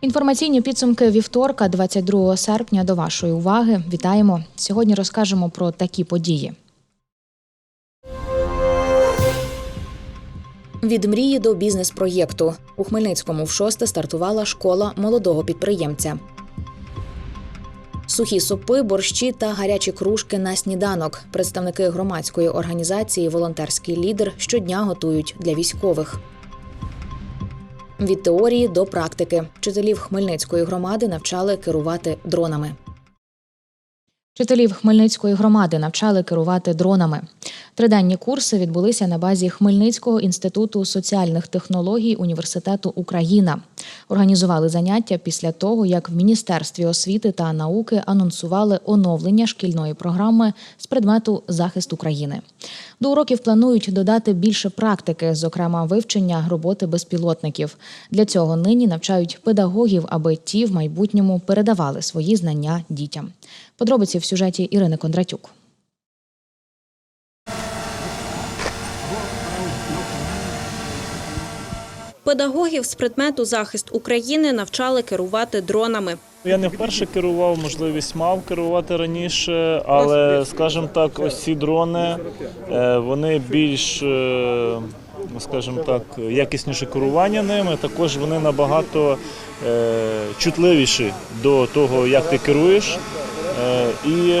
Інформаційні підсумки вівторка, 22 серпня, до вашої уваги. Вітаємо! Сьогодні розкажемо про такі події. Від мрії до бізнес-проєкту у Хмельницькому в шосте стартувала школа молодого підприємця. Сухі супи, борщі та гарячі кружки на сніданок. Представники громадської організації Волонтерський лідер щодня готують для військових. Від теорії до практики вчителів Хмельницької громади навчали керувати дронами. Вчителів Хмельницької громади навчали керувати дронами. Триденні курси відбулися на базі Хмельницького інституту соціальних технологій Університету Україна. Організували заняття після того, як в Міністерстві освіти та науки анонсували оновлення шкільної програми з предмету захист України. До уроків планують додати більше практики, зокрема вивчення роботи безпілотників. Для цього нині навчають педагогів, аби ті в майбутньому передавали свої знання дітям. Подробиці в сюжеті Ірини Кондратюк. Педагогів з предмету захист України навчали керувати дронами. Я не вперше керував, можливість мав керувати раніше, але, скажімо так, ось ці дрони е, вони більш, е, скажімо так, якісніше керування ними. Також вони набагато е, чутливіші до того, як ти керуєш. І,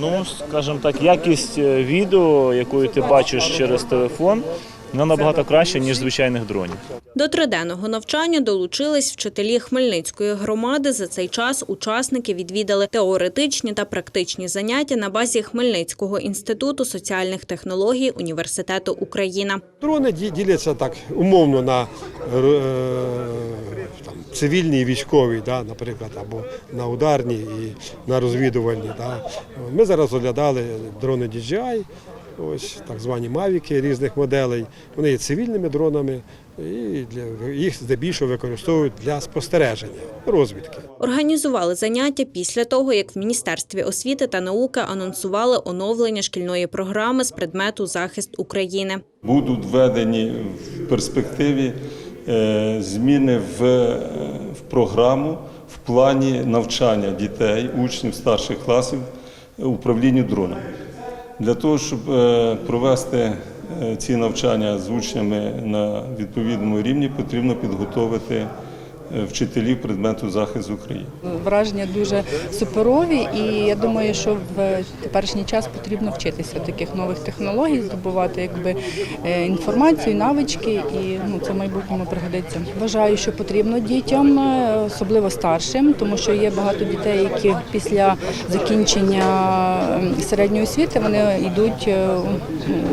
ну, скажімо так, якість е, відео, якою ти бачиш через телефон, вона набагато краща, ніж звичайних дронів. До триденного навчання долучились вчителі Хмельницької громади. За цей час учасники відвідали теоретичні та практичні заняття на базі Хмельницького інституту соціальних технологій Університету Україна. Дрони діляться так умовно на е, цивільні і військові, да, наприклад, або на ударні і на розвідувальні. Да. Ми зараз оглядали дрони DJI, ось так звані мавіки різних моделей. Вони є цивільними дронами і для, їх здебільшого використовують для спостереження, розвідки. Організували заняття після того, як в Міністерстві освіти та науки анонсували оновлення шкільної програми з предмету захист України. Будуть введені в перспективі зміни в, е, в програму в плані навчання дітей, учнів старших класів управлінню дронами. Для того, щоб е, провести е, ці навчання з учнями на відповідному рівні, потрібно підготовити е, вчителів предмету захисту України. Враження дуже суперові, і я думаю, що в теперішній час потрібно вчитися таких нових технологій, здобувати якби е, інформацію, навички, і ну це в майбутньому пригодиться. Вважаю, що потрібно дітям, е, особливо старшим, тому що є багато дітей, які після закінчення середньої освіти вони йдуть е,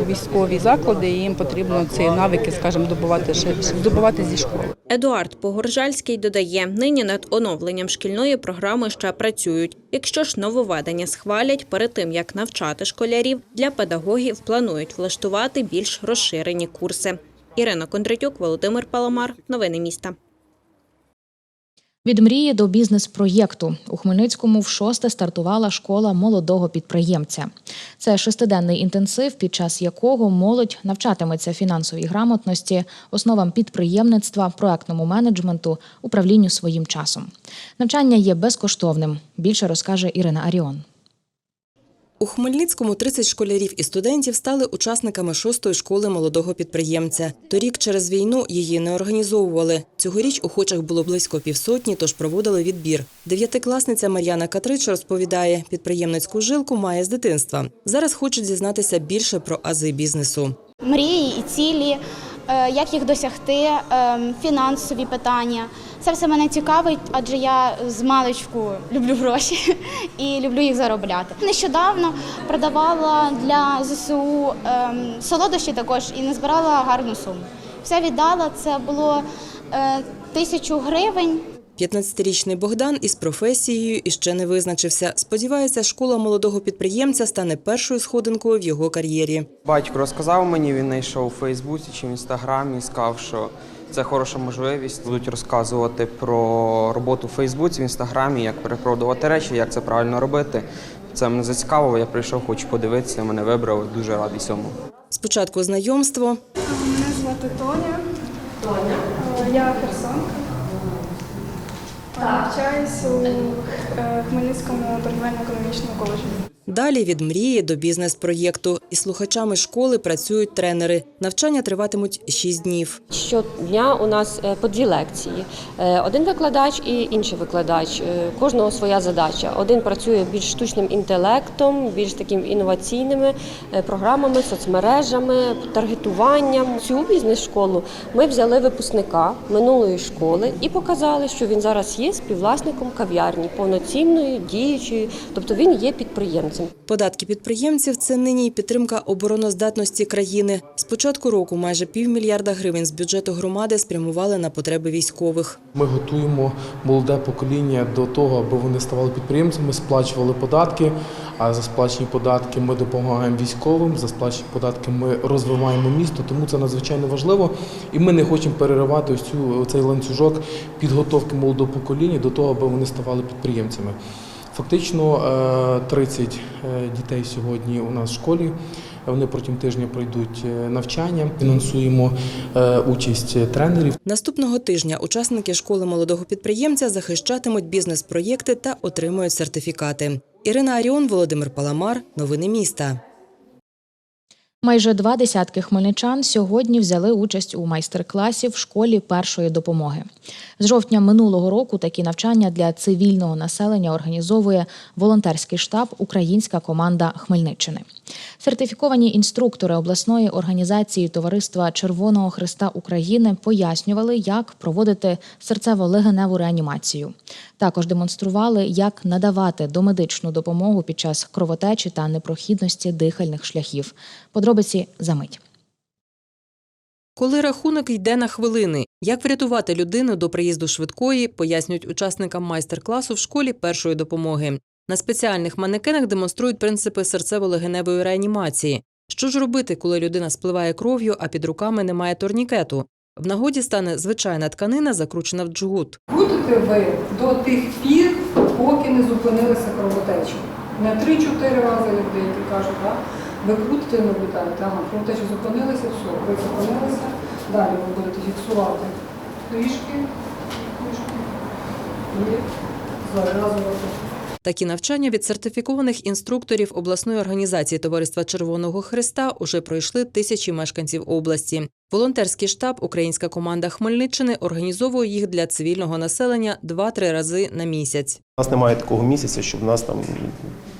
у військові заклади, і їм потрібно ці навики, скажімо, добувати здобувати зі школи. Едуард Погоржальський додає, нині над оновленням шкільної програми ще працюють. Якщо ж нововведення схвалять, перед тим як навчати школярів, для педагогів планують влаштувати більш розширені курси. Ірина Кондратюк, Володимир Паламар. Новини міста. Від мрії до бізнес-проєкту у Хмельницькому в шосте стартувала школа молодого підприємця. Це шестиденний інтенсив, під час якого молодь навчатиметься фінансовій грамотності, основам підприємництва, проектному менеджменту, управлінню своїм часом. Навчання є безкоштовним. Більше розкаже Ірина Аріон. У Хмельницькому 30 школярів і студентів стали учасниками шостої школи молодого підприємця. Торік через війну її не організовували. Цьогоріч охочих було близько півсотні, тож проводили відбір. Дев'ятикласниця Мар'яна Катрич розповідає, підприємницьку жилку має з дитинства. Зараз хочуть дізнатися більше про ази бізнесу. мрії і цілі, як їх досягти, е, фінансові питання. Це все мене цікавить, адже я з маличку люблю гроші і люблю їх заробляти. Нещодавно продавала для ЗСУ ем, солодощі також і не збирала гарну суму. Все віддала, це було е, тисячу гривень. 15-річний Богдан із професією іще не визначився. Сподівається, школа молодого підприємця стане першою сходинкою в його кар'єрі. Батько розказав мені, він знайшов у Фейсбуці чи в інстаграмі, сказав, що Це хороша можливість. Будуть розказувати про роботу в Фейсбуці, в інстаграмі, як перепродувати речі, як це правильно робити. Це мене зацікавило. Я прийшов, хочу подивитися. Мене вибрали. Дуже радий цьому. Спочатку знайомство, Мене звати Тоня. Тоня. Я херсонка. Навчаюсь у е, Хмельницькому торгівельно-економічному коледжі. Далі від мрії до бізнес-проєкту. І слухачами школи працюють тренери. Навчання триватимуть 6 днів. Щодня у нас е, по дві лекції. Е, Один викладач і інший викладач. Е, Кожного своя задача. Один працює більш штучним інтелектом, більш таким інноваційними програмами, соцмережами, таргетуванням. Цю бізнес-школу ми взяли випускника минулої школи і показали, що він зараз є співвласником кав'ярні, повноцінною, діючою, тобто він є підприємцем. Податки підприємців це нині й підтримка обороноздатності країни. З початку року майже півмільярда гривень з бюджету громади спрямували на потреби військових. Ми готуємо молоде покоління до того, аби вони ставали підприємцями, сплачували податки. А за сплачені податки ми допомагаємо військовим. За сплачені податки ми розвиваємо місто. Тому це надзвичайно важливо. І ми не хочемо переривати ось цю цей ланцюжок підготовки молодого покоління до того, аби вони ставали підприємцями. Фактично е, 30 е, дітей сьогодні у нас в школі. Вони протягом тижня пройдуть е, навчання. Фінансуємо е, участь тренерів. Наступного тижня учасники школи молодого підприємця захищатимуть бізнес-проєкти та отримують сертифікати. Ірина Аріон, Володимир Паламар. Новини міста. Майже два десятки хмельничан сьогодні взяли участь у майстер-класі в школі першої допомоги. З жовтня минулого року такі навчання для цивільного населення організовує волонтерський штаб Українська команда Хмельниччини. Сертифіковані інструктори обласної організації Товариства Червоного Христа України пояснювали, як проводити серцево-легеневу реанімацію. Також демонстрували, як надавати домедичну допомогу під час кровотечі та непрохідності дихальних шляхів. Подробиці за мить. Коли рахунок йде на хвилини, як врятувати людину до приїзду швидкої, пояснюють учасникам майстер-класу в школі першої допомоги. На спеціальних манекенах демонструють принципи серцево-легеневої реанімації. Що ж робити, коли людина спливає кров'ю, а під руками немає турнікету? В нагоді стане звичайна тканина, закручена в джгут. Крутите ви до тих пір, поки не зупинилися кровотечі. Не 3-4 рази, як деякі кажуть, так? Ви крутите і наблюдаєте, ага, кровотечі зупинилися, все, ви зупинилися. Далі ви будете фіксувати трішки, трішки і зав'язувати. Такі навчання від сертифікованих інструкторів обласної організації Товариства Червоного Христа уже пройшли тисячі мешканців області. Волонтерський штаб Українська команда Хмельниччини організовує їх для цивільного населення 2-3 рази на місяць. У нас немає такого місяця, щоб нас там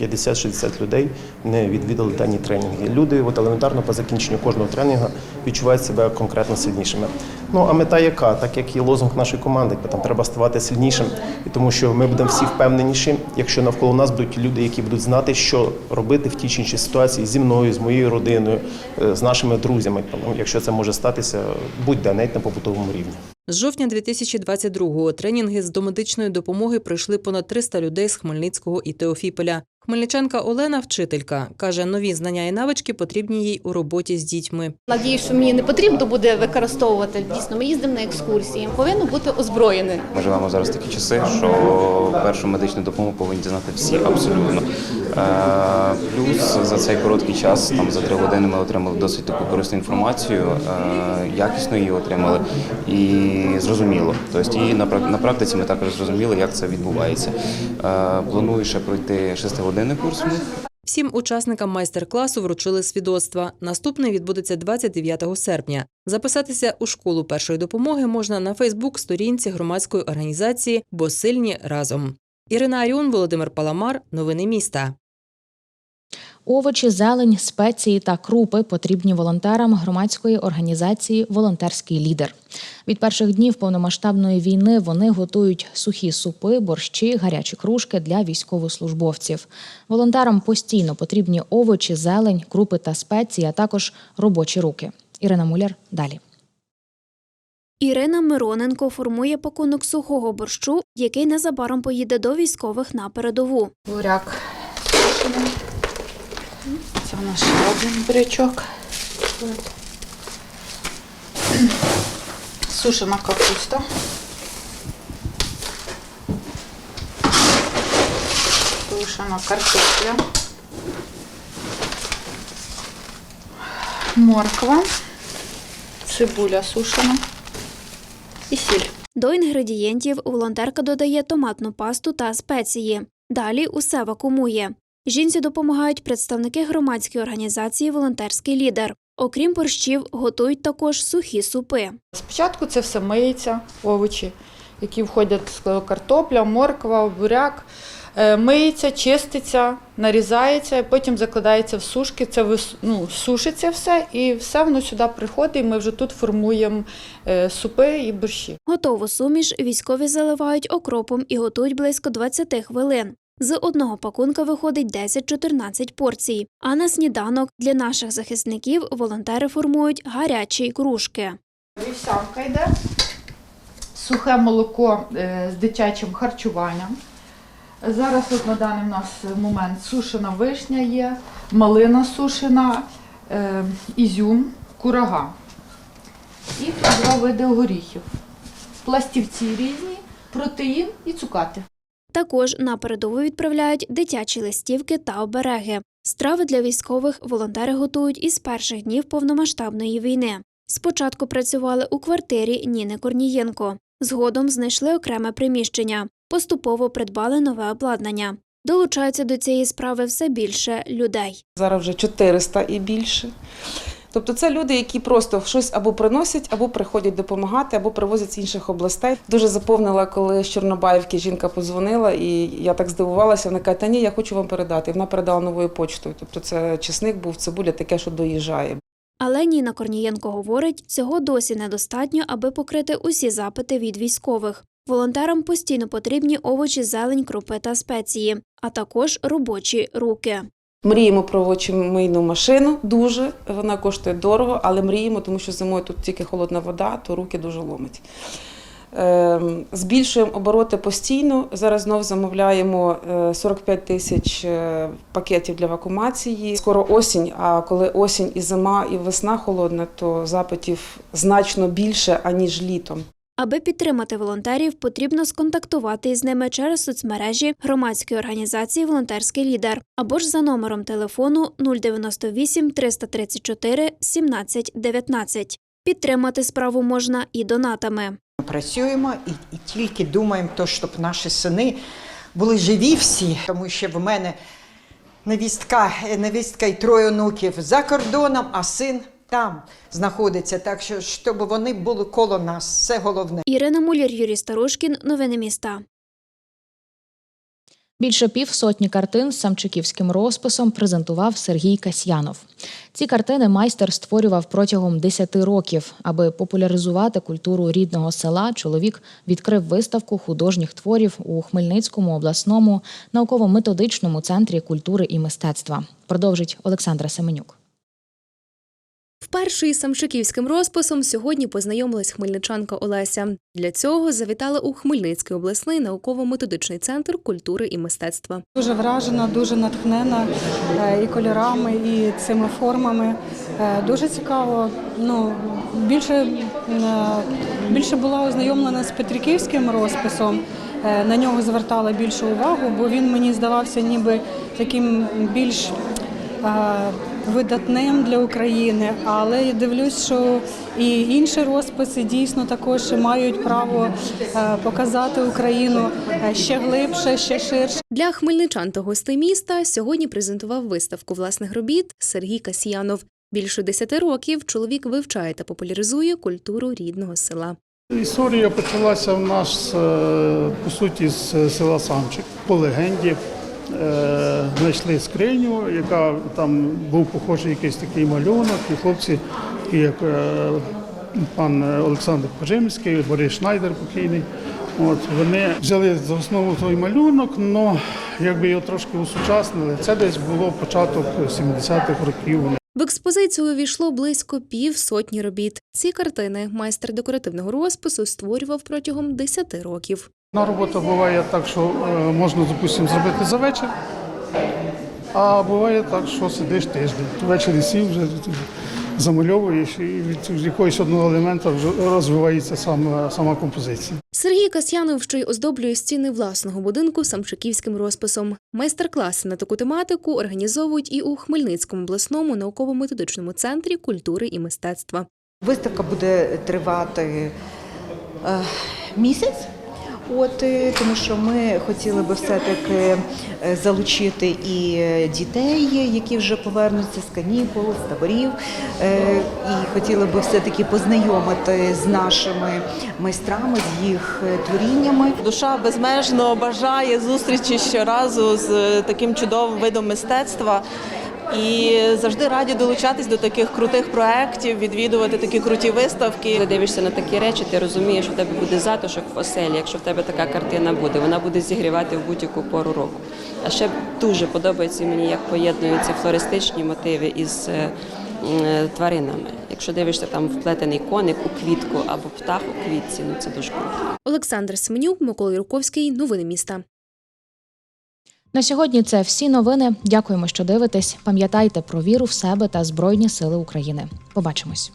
50-60 людей не відвідали дані тренінги. Люди от елементарно по закінченню кожного тренінгу відчувають себе конкретно сильнішими. Ну а мета яка? Так як і лозунг нашої команди, там треба ставати сильнішим, і тому що ми будемо всі впевненіші, якщо навколо нас будуть люди, які будуть знати, що робити в тій чи іншій ситуації зі мною, з моєю родиною, е, з нашими друзями. Якщо це може статися будь-де навіть на побутовому рівні. З жовтня 2022-го тренінги з домедичної допомоги пройшли понад 300 людей з Хмельницького і Теофіполя. Хмельничанка Олена, вчителька, каже, нові знання і навички потрібні їй у роботі з дітьми. Надію, що мені не потрібно буде використовувати. Дійсно, ми їздимо на екскурсії. Повинно бути озброєне. Ми живемо зараз такі часи, що першу медичну допомогу повинні знати всі абсолютно. Е, Плюс за цей короткий час, там за три години, ми отримали досить таку корисну інформацію, е, якісно її отримали і зрозуміло. Тобто і на прак- практиці ми також зрозуміли, як це відбувається. Е, Планую ще пройти шестигодинний курс. Всім учасникам майстер-класу вручили свідоцтва. Наступний відбудеться 29 серпня. Записатися у школу першої допомоги можна на Фейсбук-сторінці громадської організації Бо сильні разом. Ірина Аріон, Володимир Паламар. Новини міста. Овочі, зелень, спеції та крупи потрібні волонтерам громадської організації Волонтерський лідер. Від перших днів повномасштабної війни вони готують сухі супи, борщі, гарячі кружки для військовослужбовців. Волонтерам постійно потрібні овочі, зелень, крупи та спеції, а також робочі руки. Ірина Муляр далі. Ірина Мироненко формує пакунок сухого борщу, який незабаром поїде до військових на передову. Буряк. Це у нас ще один бурячок. сушена капуста. Сушена картопля. Морква. Цибуля сушена. І сіль. До інгредієнтів волонтерка додає томатну пасту та спеції. Далі усе вакуумує. Жінці допомагають представники громадської організації Волонтерський лідер. Окрім борщів, готують також сухі супи. Спочатку це все миється, овочі, які входять картопля, морква, буряк. Е, Миється, чиститься, нарізається, потім закладається в сушки. Це вис- ну, сушиться все, і все воно сюди приходить. І ми вже тут формуємо е, супи і борщі. Готову суміш військові заливають окропом і готують близько 20 хвилин. З одного пакунка виходить 10-14 порцій. А на сніданок для наших захисників волонтери формують гарячі кружки. Вівсянка йде, сухе молоко е, з дитячим харчуванням. Зараз от на даний у нас момент сушена вишня є, малина сушена, е, ізюм, курага. І два види горіхів. Пластівці різні, протеїн і цукати. Також на передову відправляють дитячі листівки та обереги. Страви для військових волонтери готують із перших днів повномасштабної війни. Спочатку працювали у квартирі Ніни Корнієнко. Згодом знайшли окреме приміщення. Поступово придбали нове обладнання. Долучаються до цієї справи все більше людей. Зараз вже 400 і більше. Тобто це люди, які просто щось або приносять, або приходять допомагати, або привозять з інших областей. Дуже заповнила, коли з Чорнобаївки жінка подзвонила, і я так здивувалася. Вона каже, та ні, я хочу вам передати. Вона передала новою почтою. Тобто це чесник був, цибуля, таке, що доїжджає. Але Ніна Корнієнко говорить, цього досі недостатньо, аби покрити усі запити від військових. Волонтерам постійно потрібні овочі, зелень, крупи та спеції, а також робочі руки. Мріємо про очімийну машину дуже. Вона коштує дорого, але мріємо, тому що зимою тут тільки холодна вода, то руки дуже ломить. Ем, Збільшуємо обороти постійно. Зараз знов замовляємо е, 45 тисяч е, пакетів для вакуумації. Скоро осінь. А коли осінь і зима, і весна холодна, то запитів значно більше аніж літом. Аби підтримати волонтерів, потрібно сконтактувати із ними через соцмережі громадської організації Волонтерський лідер або ж за номером телефону 098 334 17 19. Підтримати справу можна і донатами. Працюємо і, тільки думаємо, то, щоб наші сини були живі всі, тому що в мене невістка, невістка і троє онуків за кордоном, а син там знаходиться. Так що, щоб вони були коло нас, це головне. Ірина Муляр, Юрій Старушкін. Новини міста. Більше півсотні картин з самчиківським розписом презентував Сергій Касьянов. Ці картини майстер створював протягом 10 років. Аби популяризувати культуру рідного села, чоловік відкрив виставку художніх творів у Хмельницькому обласному науково-методичному центрі культури і мистецтва. Продовжить Олександра Семенюк. Вперше із самшиківським розписом сьогодні познайомилась хмельничанка Олеся. Для цього завітала у Хмельницький обласний науково-методичний центр культури і мистецтва. Дуже вражена, дуже натхнена е, і кольорами, і цими формами. Е, Дуже цікаво. Ну, більше, е, більше була ознайомлена з Петриківським розписом. На нього звертала більше увагу, бо він мені здавався ніби таким більш видатним для України. Але я дивлюсь, що і інші розписи дійсно також мають право е, показати Україну е, ще глибше, ще ширше. Для хмельничан та гостей міста сьогодні презентував виставку власних робіт Сергій Касьянов. Більше 10 років чоловік вивчає та популяризує культуру рідного села. Історія почалася в нас е, по суті з села Самчик. По легенді знайшли скриню, яка там був похожий якийсь такий малюнок, і хлопці, як е, пан Олександр Пожимський, Борис Шнайдер покійний. От вони взяли за основу той малюнок, але якби його трошки усучаснили. Це десь було початок 70-х років. В експозицію увійшло близько пів сотні робіт. Ці картини майстер декоративного розпису створював протягом 10 років. На робота буває так, що е, можна, допустимо, зробити за вечір, а буває так, що сидиш тиждень. Ввечері сів вже замальовуєш, і від якогось одного елемента вже розвивається сама, сама композиція. Сергій Касьянов ще й оздоблює стіни власного будинку самшиківським розписом. Майстер-класи на таку тематику організовують і у Хмельницькому обласному науково-методичному центрі культури і мистецтва. Виставка буде тривати е, місяць. От е, тому, що ми хотіли би все-таки е, залучити і е, дітей, які вже повернуться з канікул, з таборів, е, і хотіли би все-таки познайомити з нашими майстрами, з їх творіннями. Душа безмежно бажає зустрічі щоразу з таким чудовим видом мистецтва. І завжди раді долучатись до таких крутих проєктів, відвідувати такі круті виставки. Коли дивишся на такі речі, ти розумієш, що в тебе буде затишок в оселі, якщо в тебе така картина буде. Вона буде зігрівати в будь-яку пору року. А ще дуже подобається мені, як поєднуються флористичні мотиви із е, тваринами. Якщо дивишся там вплетений коник у квітку або птах у квітці, ну це дуже круто. Олександр Семенюк, Микола Юрковський. Новини міста. На сьогодні це всі новини. Дякуємо, що дивитесь. Пам'ятайте про віру в себе та Збройні Сили України. Побачимось.